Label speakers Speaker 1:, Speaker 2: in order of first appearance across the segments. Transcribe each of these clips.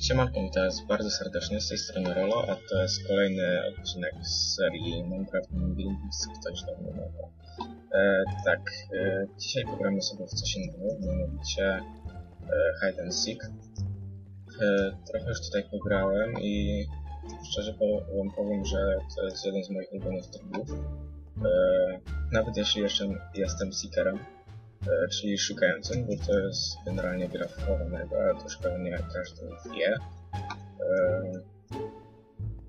Speaker 1: Siemanko, witam bardzo serdecznie, z tej strony Rolo, a to jest kolejny odcinek z serii Minecraft Buildings, ktoś dawno mówił. E, tak, e, dzisiaj pogramy sobie w coś innego, mianowicie e, Hide and Seek. E, trochę już tutaj pograłem i szczerze powiem, że to jest jeden z moich ulubionych trybów. E, nawet jeśli jeszcze jestem Seekerem, czyli szukającym, bo to jest generalnie gra chowanego, ale to już pewnie każdy wie. E,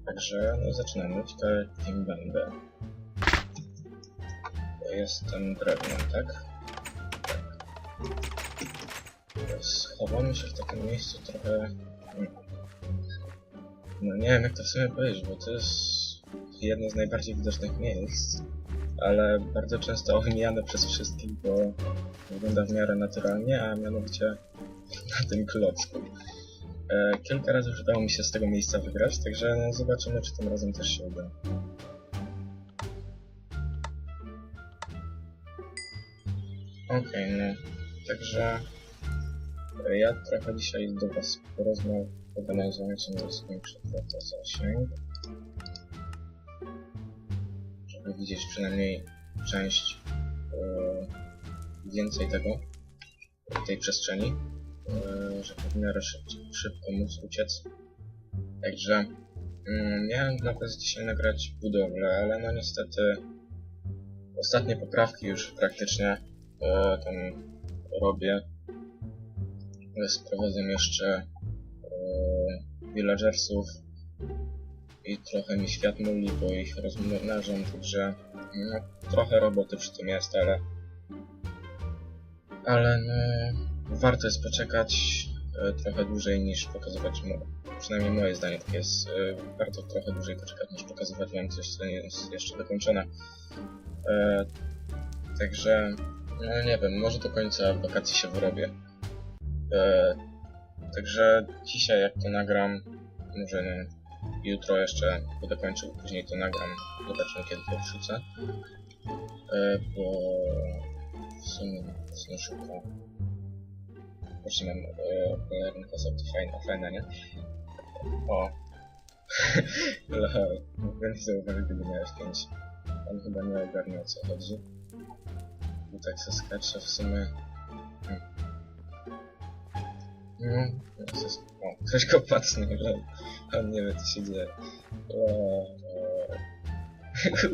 Speaker 1: Także no, zaczynamy. Ciekawe kim będę. Jestem drewnem, tak? Tak. Schowamy się w takim miejscu trochę... No nie wiem jak to w sumie powiedzieć, bo to jest jedno z najbardziej widocznych miejsc, ale bardzo często omijane przez wszystkich, bo wygląda w miarę naturalnie, a mianowicie na tym klocku. E, kilka razy już udało mi się z tego miejsca wygrać, także no, zobaczymy, czy tym razem też się uda. Okej, no, także e, ja trochę dzisiaj do Was porozmawiam, organizuję sobie skończę to zasięg, widzieć przynajmniej część e, więcej tego, tej przestrzeni, e, żeby w miarę szybko, móc uciec. Także mm, miałem na was dzisiaj nagrać budowlę, ale no niestety ostatnie poprawki już praktycznie e, tam robię. Sprowadzam jeszcze villagersów i trochę mi świat muli, bo ich rozmnażam, także no, trochę roboty przy tym jest, ale ale no warto jest poczekać e, trochę dłużej niż pokazywać mu, przynajmniej moje zdanie takie jest, e, warto trochę dłużej poczekać niż pokazywać wam coś, co nie jest jeszcze dokończone. E, także, no nie wiem, może do końca wakacji się wyrobię. E, także dzisiaj jak to nagram, może no, jutro jeszcze będę kończył, później to nagram, zobaczymy kiedy to wrzucę. E, bo w sumie nic nie szukam. Właśnie mam e, sobie fajna, fajna, nie? O. Nie zauważyłem, gdyby miałeś 5. On chyba nie ogarnia o co chodzi. Bo tak se skacze w sumie. Hmm. No, ja se... O, ktoś go patrzy, lol. On nie wie co się dzieje.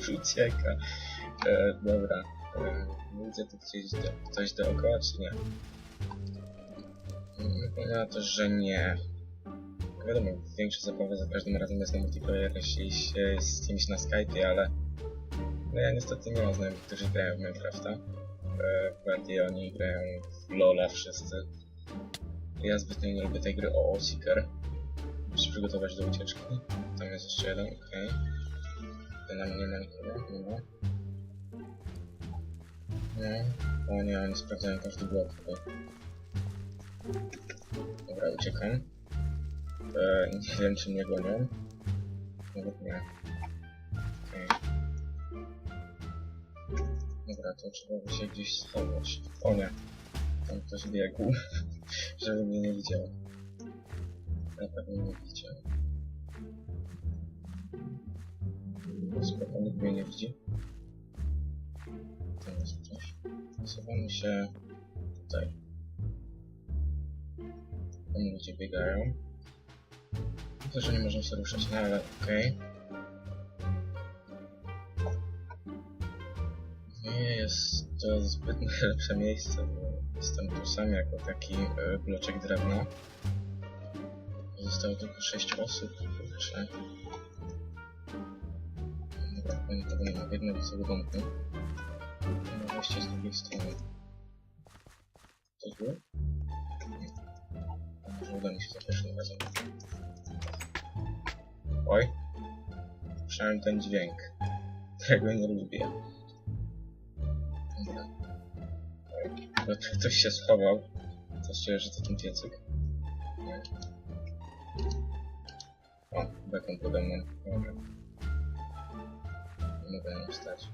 Speaker 1: Ucieka. E, dobra. E, Widzę tu gdzieś do, ktoś dookoła, czy nie? Mm, Wygląda to, że nie. Wiadomo, większe zabawy za każdym razem jest na multiplayer, jeśli z kimś na Skype'ie, ale no ja niestety nie mam znajomych, którzy grają w Minecrafta. E, bardziej oni grają w LoL'a wszyscy. Ja zbytnio nie lubię tej gry o Seeker. Muszę się przygotować do ucieczki. Tam jest jeszcze jeden, okej. Okay. Na mnie ma nikogo, nie ma. No, o nie, oni sprawdzają każdy blok tutaj. Dobra, uciekam. E, nie wiem, czy mnie gonią. Nawet nie. Okej. Dobra, to trzeba by się gdzieś schować. O nie. Tam ktoś biegł, żeby mnie nie widział. Na pewno nie widział. Spoko, nikt mnie nie widzi. Jest coś. Zasuwamy się tutaj. Tam ludzie biegają. To, że nie możemy się ruszać, no ale okej. Nie jest to zbyt lepsze miejsce, bo sam jako taki e, bloczek drewna. Zostało tylko 6 osób, kurczę. Dobra, powinien to będę biegnąć do tego domku. No wejście z drugiej strony. To tu? Może uda mi się za pierwszym razem. Oj. Słyszałem ten dźwięk. Którego nie lubię. Chyba tu ktoś się schował. To szczerze, że to ten piecyk. Nie. O, bekon pode mną. Dobra. Nie mogę ją wstać.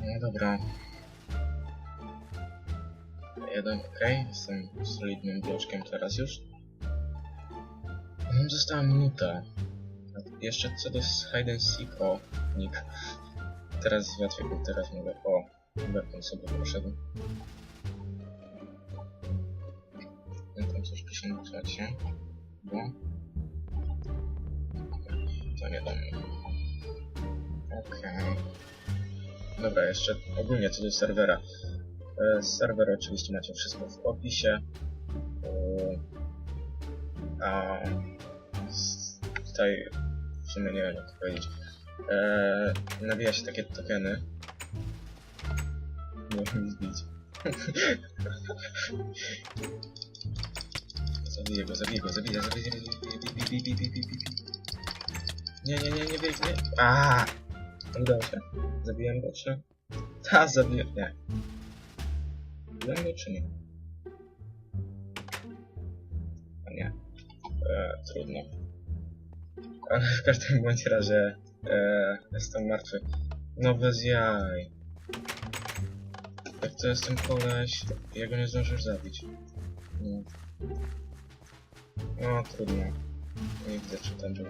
Speaker 1: No dobra. Jeden, ok. Jestem solidnym bloczkiem teraz już. Nam została minuta. Jeszcze co do hide and seek, o, nick. Teraz bo teraz mogę, o, Berton sobie poszedł. Ja tam coś pisze na czacie, bo... To nie do mnie. Okej. Dobra, jeszcze ogólnie co do serwera. E, serwer oczywiście macie wszystko w opisie. E, a tutaj w sumie nie wiem jak powiedzieć. E, nawija się takie tokeny mogę zbić. Zabiję go, zabiję go, zabiję, zabiję, zabiję, zabiję, zabiję, Nie, nie, nie, nie biegnie. Aaa! Udało się. Zabiłem go, czy? Ta, zabiję, nie. Zabiłem go, czy nie? A nie. E, trudno. Ale w każdym razie e, jestem martwy. No bez jaj. Jak to jestem koleś, ja go nie zdążysz zabić. No. No, trudno. Nie widzę, czy tam był.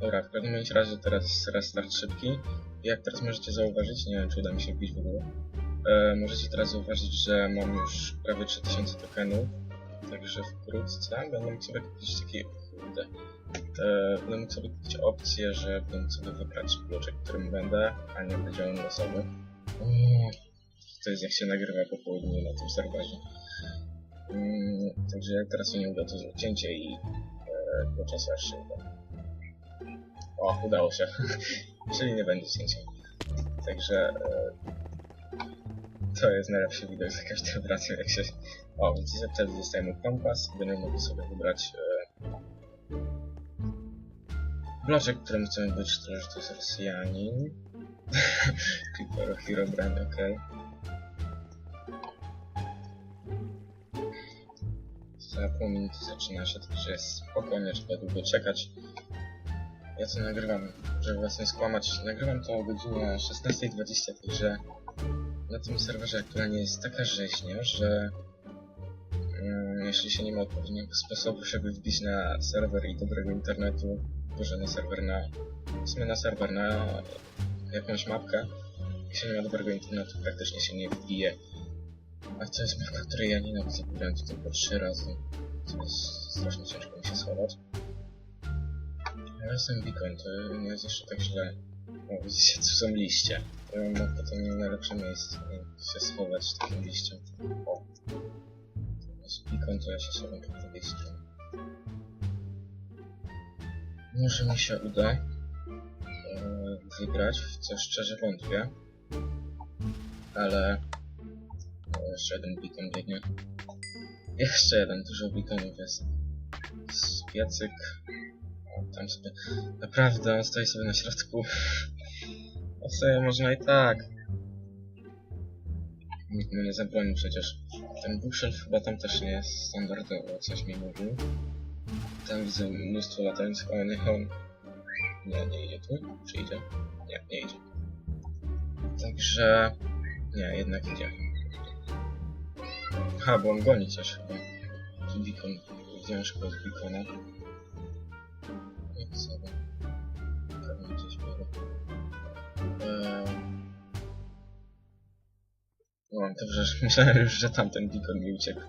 Speaker 1: Dobra, w każdym razie teraz restart szybki. Jak teraz możecie zauważyć, nie wiem, czy uda mi się wbić w ogóle. E, możecie teraz zauważyć, że mam już prawie 3000 tokenów. Także wkrótce będę mógł sobie kupić takie... Kurde. E, będę mógł sobie kupić opcję, że będę mógł sobie wybrać bloczek, którym będę, a nie będzie on losowy. Mm, Jak się nagrywa po południu na tym serwerze. Mm, Także teraz się nie uda, to cięcie i e, do czasu aż się uda. O, udało się. Czyli nie będzie cięcia. Także e, to jest najlepszy widok za każdym razem, jak się... O, widzicie, wtedy dostajemy kompas i będziemy mogli sobie wybrać e, bloczek, którym chcemy być, to że to jest Rosjanin. Clipper Hero Brand, okej. Za pół minuty zaczyna się, także jest spokojnie, trzeba długo czekać. Ja to nagrywam, żeby was nie skłamać, nagrywam to o godzinie 16.20, także na tym serwerze aktualnie jest taka rzeźnia, że mm, jeśli się nie ma odpowiedniego sposobu, żeby wbić na serwer i dobrego internetu, może na serwer na... w na serwer na jakąś mapkę, się nie ma dobrego internetu, praktycznie się nie wbije. A to jest mapka, której ja nienawidzę, byłem tutaj po trzy razy. To jest strasznie ciężko mi się schować. Ja jestem beacon, to nie jest jeszcze tak źle. O, widzicie, tu są liście. Ja mam potem nie najlepsze miejsce, się schować z takim liściem. O. To jest beacon, to ja się schowam po drugiej stronie. Może mi się uda e, wygrać, w co szczerze wątpię. Ale... O, jeszcze jeden beacon biegnie. Jeszcze jeden, dużo beaconów jest. Z piecyk. O, tam sobie... Naprawdę, on stoi sobie na środku. A sobie można i tak. Nikt mu nie zabroni przecież. Ten bookshelf chyba tam też nie jest standardowo, coś mi mówił. Tam widzę mnóstwo latających, o nie, on... Nie, nie idzie tu? Czy idzie? Nie, nie idzie. Także... Nie, jednak idzie. Ha, bo on goni coś chyba. Tu beacon. Widziałem szybko z beacona. Jak sobie. Pewnie gdzieś biorę. Eee... No, dobrze, myślałem już, że tamten beacon mi uciekł.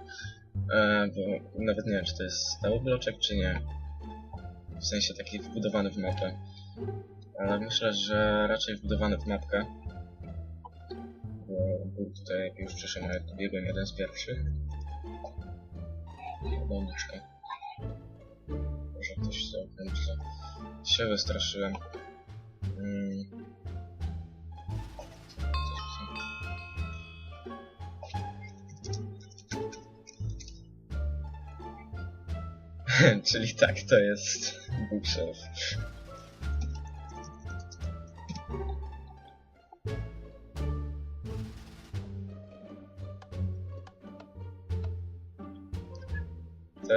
Speaker 1: Eee, bo nawet nie wiem, czy to jest stały bloczek, czy nie. W sensie taki wbudowany w mapę. Ale myślę, że raczej wbudowany w mapkę. Tutaj, już przyszedł nawet biegłem jeden z pierwszych. Doniczka. Może ktoś zaokręca. Się wystraszyłem. Mm. Czyli tak, to jest bookshelf.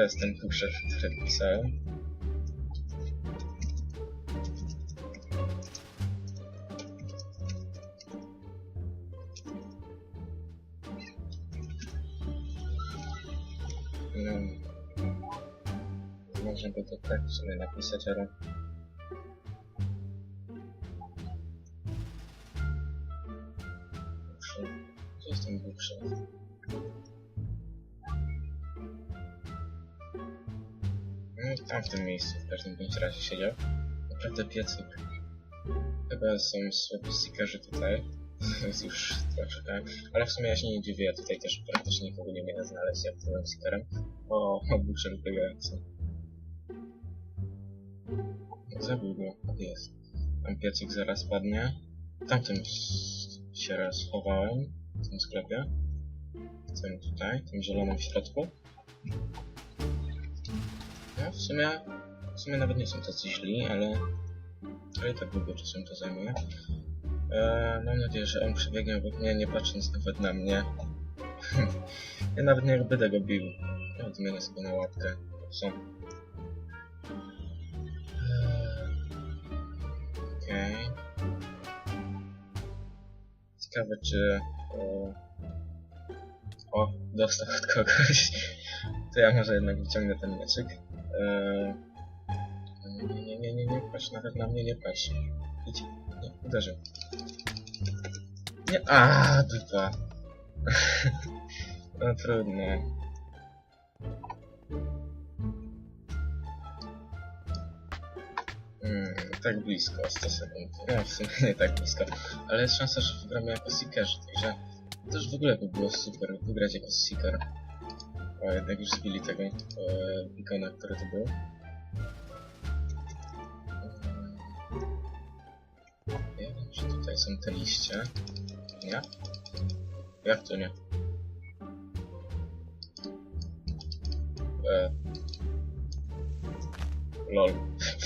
Speaker 1: To jest ten bookshelf, który pisałem. Można by to tak w sumie napisać, ale... Gdzie jestem głupszy? No tam w tym miejscu w każdym bądź razie siedział. Naprawdę piecyk. Chyba są słabi seekerzy tutaj. Jest już troszkę. Ale w sumie ja się nie dziwię, ja tutaj też praktycznie nikogo nie miałem znaleźć, jak byłem seekerem. O, o bukrze biegający. Zabił go, jest. Tam piecyk zaraz padnie. Tamtym się raz schowałem, w tym sklepie. W tym tutaj, tym zielonym w środku. No, w sumie, w sumie nawet nie są tacy źli, ale, ale tak długo czasu im to zajmuje. Eee, mam nadzieję, że on przebiegnie obok mnie, nie patrząc nawet na mnie. ja nawet nie będę go bił. Ja zmienię sobie na łapkę. Eee, Okej. Ciekawe czy... O, o, dostał od kogoś. To ja może jednak wyciągnę ten mieczyk. Eee, nie, nie, nie, nie, nie patrz, nawet na mnie nie patrz. Idź, nie, uderzył. Nie, a dupa. no trudno. Mm, tak blisko, 100 sekund. No, w sumie nie tak blisko. Ale jest szansa, że wygramy jako Seekerzy, także też w ogóle by było super wygrać jako Seeker. O, jednak już zbili tego e, który to był. Ja wiem, że tutaj są te liście. Nie? Jak to nie? E. Lol.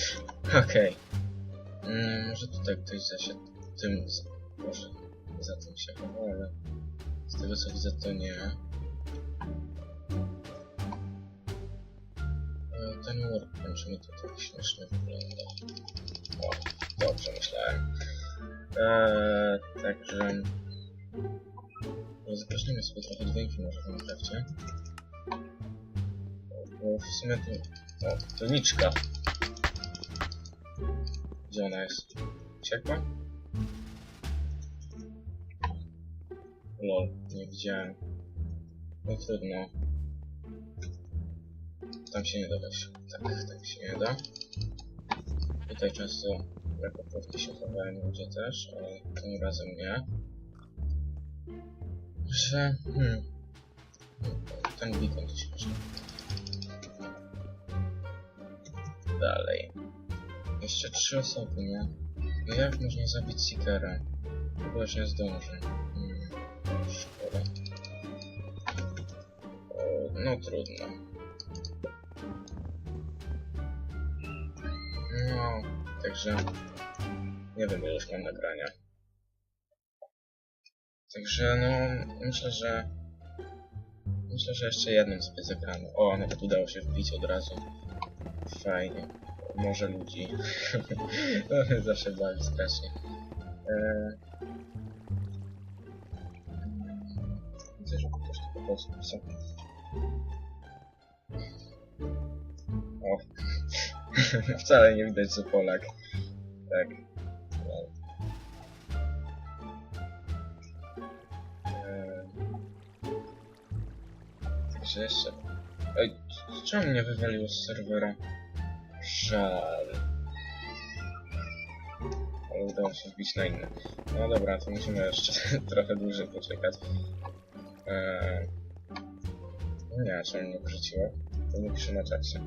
Speaker 1: Okej. Mm, może tutaj ktoś zasiadł tym... z- Może za tym się chowa, ale... Z tego co widzę to nie. Ten workbench mi to tak śmiesznie wygląda. O, dobrze myślałem. Eee, także... Zaprosimy sobie trochę dźwięki może w Minecrafcie. Bo w sumie to... O, to liczka. Gdzie ona jest? Uciekła? Lol, nie widziałem. No trudno. Tam się nie wejść. Tak, tak się nie da. Tutaj często jako próbki się chowają ludzie też, ale tym razem nie. Że... Hmm. Ten beacon to śmieszny. Dalej. Jeszcze trzy osoby, nie? No jak można zabić Seekera? Chyba już nie zdążę. Hmm. Szkoda. No trudno. No, także... Nie ile już mam nagrania. Także no, myślę, że... Myślę, że jeszcze jednym sobie zagramy. O, nawet udało się wbić od razu. Fajnie. Może ludzi. mnie zawsze bawi strasznie. Eee... Widzę, że po pisał. Wcale nie widać, że Polak. Tak. No. Eee... Także jeszcze... Ej, czemu mnie wywaliło z serwera? Żal. Ale udało się wbić na inny. No dobra, to musimy jeszcze trochę dłużej poczekać. Eee... No nie, czemu mnie wrzuciło? To nie na czacie.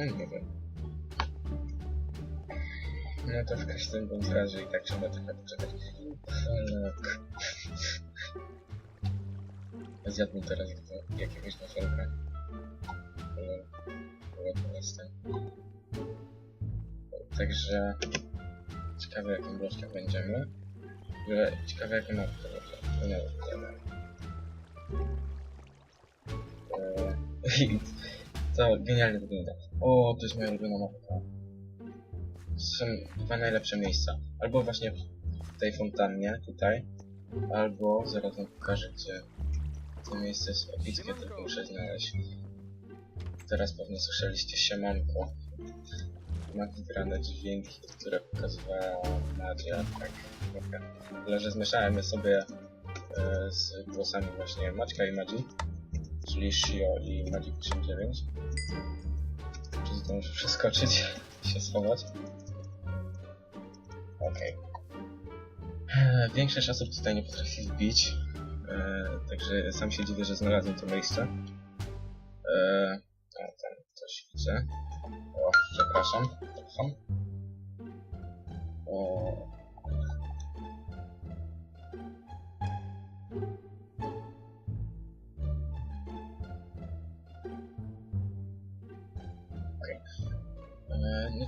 Speaker 1: No nie wiem. No to w każdym bądź razie i tak trzeba trochę poczekać. Felek. Zjadłbym teraz do jakiegoś wafelka. Ale... Głodny jestem. Także... Ciekawe jakim bloczkiem będziemy. W ciekawe jakie mapy to będzie. To nie wiem. Eee, To genialnie wygląda. O, to jest moja ulubiona mapka. Są dwa najlepsze miejsca. Albo właśnie w tej fontannie, tutaj. Albo zaraz wam pokażę, gdzie to miejsce jest epickie, tylko muszę znaleźć. Teraz pewnie słyszeliście siemanko. Magigrane dźwięki, które pokazywała Nadia, tak. Tyle, że zmieszałem je sobie e, z głosami właśnie Maćka i Madzi, czyli Shio i Magic89. Czy to muszę przeskoczyć się schować? Okej. Okay. Większość osób tutaj nie potrafi wbić, e, także sam się dziwię, że znalazłem to miejsce. E, o, tam coś widzę. O, przepraszam. Przepraszam. O.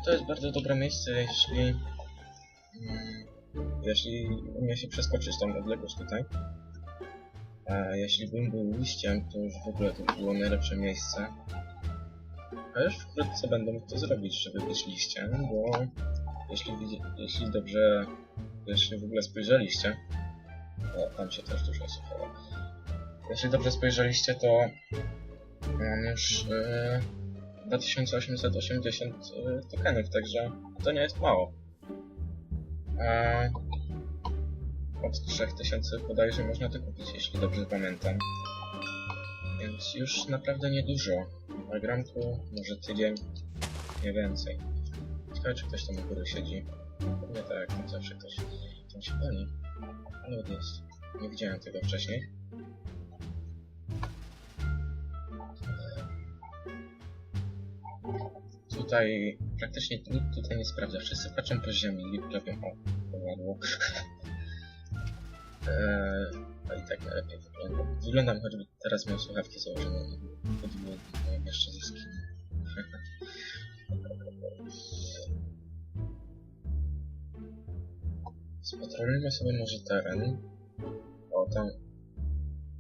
Speaker 1: to jest bardzo dobre miejsce, jeśli mm, jeśli umie się przeskoczyć tą odległość tutaj. A jeśli bym był liściem, to już w ogóle to by było najlepsze miejsce. A już wkrótce będę mógł to zrobić, żeby być liściem, bo jeśli, jeśli dobrze, jeśli w ogóle spojrzeliście, o, tam się też dużo chowa. Jeśli dobrze spojrzeliście, to mam już e, 2880 e, tokenów, także to nie jest mało. A od 3000 bodajże można to kupić, jeśli dobrze pamiętam. Więc już naprawdę niedużo. A gram tu może tydzień, nie więcej. Ciekawe, czy ktoś tam u góry siedzi. Pewnie tak, tam zawsze ktoś tam się pali. Ale jest. Nie widziałem tego wcześniej. Tutaj praktycznie nikt tutaj nie sprawdza. Wszyscy patrzą po ziemi i robią o, powadło. Eee, a i tak najlepiej wyglądam. Wyglądam choćby teraz miał słuchawki założone podwójnie, jeszcze ze skinem. Spatrolujmy sobie może teren. O, tam,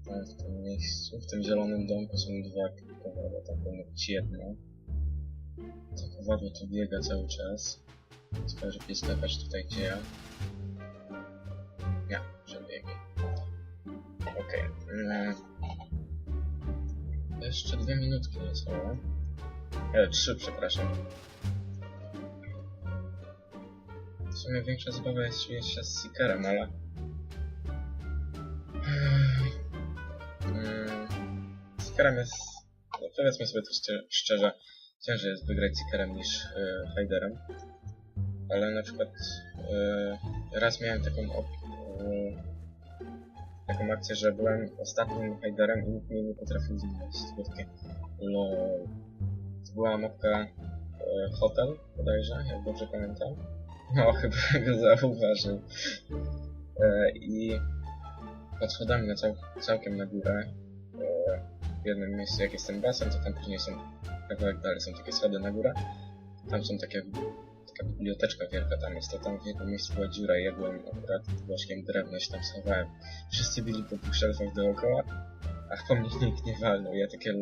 Speaker 1: w tym miejscu, w tym zielonym domku są dwa kowadła, tam powinno być jedno. Kowadło tu biega cały czas. Że pies skakać tutaj gdzie ja. Nie, że biegnie. Okej. Okay. Jeszcze dwie minutki niecałe. E, trzy, przepraszam. W sumie większa zabawa jest jeszcze z Seekerem, ale... Mm, Seekerem jest... No, powiedzmy sobie to szczer- szczerze, ciężej jest wygrać Seekerem niż yy, Hyderem. Ale na przykład yy, raz miałem taką yy, taką akcję, że byłem ostatnim Hyderem i nikt mnie nie potrafił było takie lol. To była mapka e, Hotel, bodajże, jak dobrze pamiętam. No, chyba go zauważył. E, I pod schodami na cał całkiem na górę, e, w jednym miejscu jak ten basen, to tam później są, kawałek dalej są takie schody na górę. Tam są takie, taka biblioteczka wielka tam jest, to tam w jednym miejscu była dziura i ja byłem akurat błaszkiem drewna się tam schowałem. Wszyscy byli po dwóch szelfach dookoła, a po mnie nikt nie walnął. Ja takie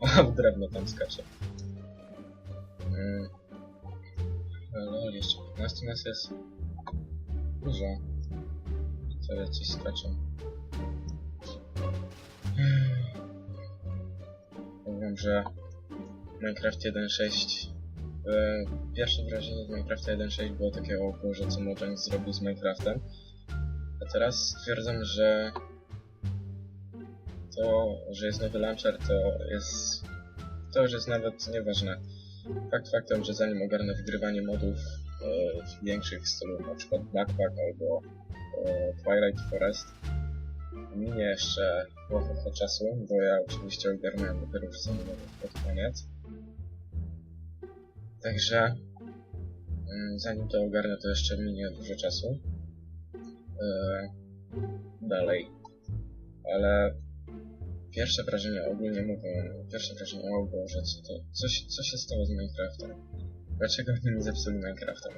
Speaker 1: a w drewno tam skacze. Mm. No lol, jeszcze 15 nas jest dużo. Co jacyś skaczą. Że Minecraft 1.6 e, Pierwsze wrażenie z Minecrafta 1.6 było takie o Boże, co Mojang zrobił z Minecraftem. A teraz stwierdzam, że to, że jest nowy launcher, to jest... To już jest nawet nieważne. Fakt faktem, że zanim ogarnę wygrywanie modów e, większych w stylu przykład Backpack albo e, Twilight Forest, minie jeszcze trochę czasu, bo ja oczywiście ogarnąłem dopiero już zanim pod koniec. Także mm, zanim to ogarnę, to jeszcze minie dużo czasu. E, dalej. Ale pierwsze wrażenie ogólnie mówią, pierwsze wrażenie o Boże, co to, coś, co się stało z Minecraftem? Dlaczego oni nie zepsuli Minecrafta?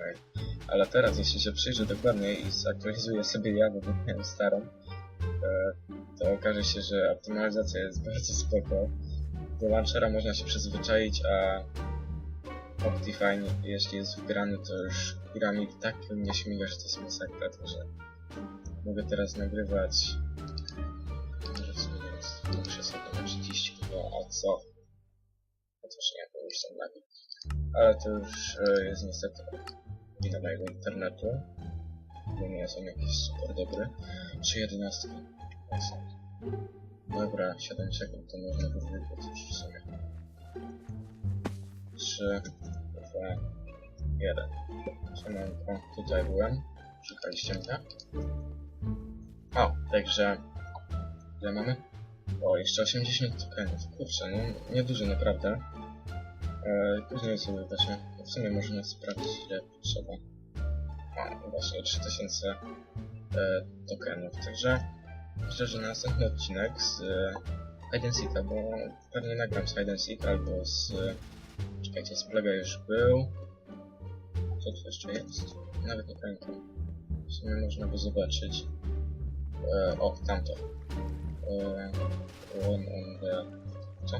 Speaker 1: Ale teraz, jeśli się przyjrzę dokładniej i zaktualizuję sobie ja, bo miałem starą, to okaże się, że optymalizacja jest bardzo spoko. Do launchera można się przyzwyczaić, a Optifine, jeśli jest wgrany, to już piramid tak mnie śmiga, że to jest masakra, także mogę teraz nagrywać. Może w sumie jest. Muszę sobie na 30 było, a co? Chociaż nie, już są lagi. Ale to już e, jest niestety wina mojego internetu. Bo nie on jakiś super dobry. 3.11. Dobra, 7 sekund to można by już w sumie. 3, 2, 1. Siemanko, tutaj byłem. Szukaliście mnie. O, także... Ile mamy? O, jeszcze 80 tokenów. Kurczę, no niedużo naprawdę. E, później sobie właśnie, w sumie można sprawdzić ile potrzeba. O, właśnie 3000 e, tokenów, także myślę, że następny odcinek z e, Hide Seeka, bo pewnie nagram z Hide Seek albo z... E, czekajcie, z Plaga już był. Co tu jeszcze jest? Nawet nie pamiętam. W sumie można by zobaczyć. E, o, tamto. E, one on the... Co?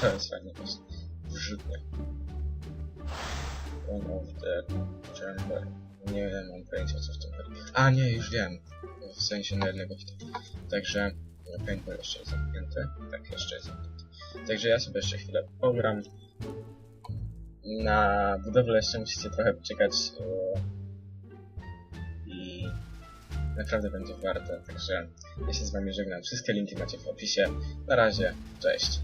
Speaker 1: To jest fajne, to jest wrzutnie. One of the chamber. Nie mam pojęcia co w tym chodzi. A nie, już wiem. W sensie na jednego hita. Także paintball jeszcze jest zamknięty. Tak, jeszcze jest zamknięty. Także ja sobie jeszcze chwilę pogram. Na budowlę jeszcze musicie trochę poczekać. I naprawdę będzie warto. Także ja się z wami żegnam. Wszystkie linki macie w opisie. Na razie, cześć.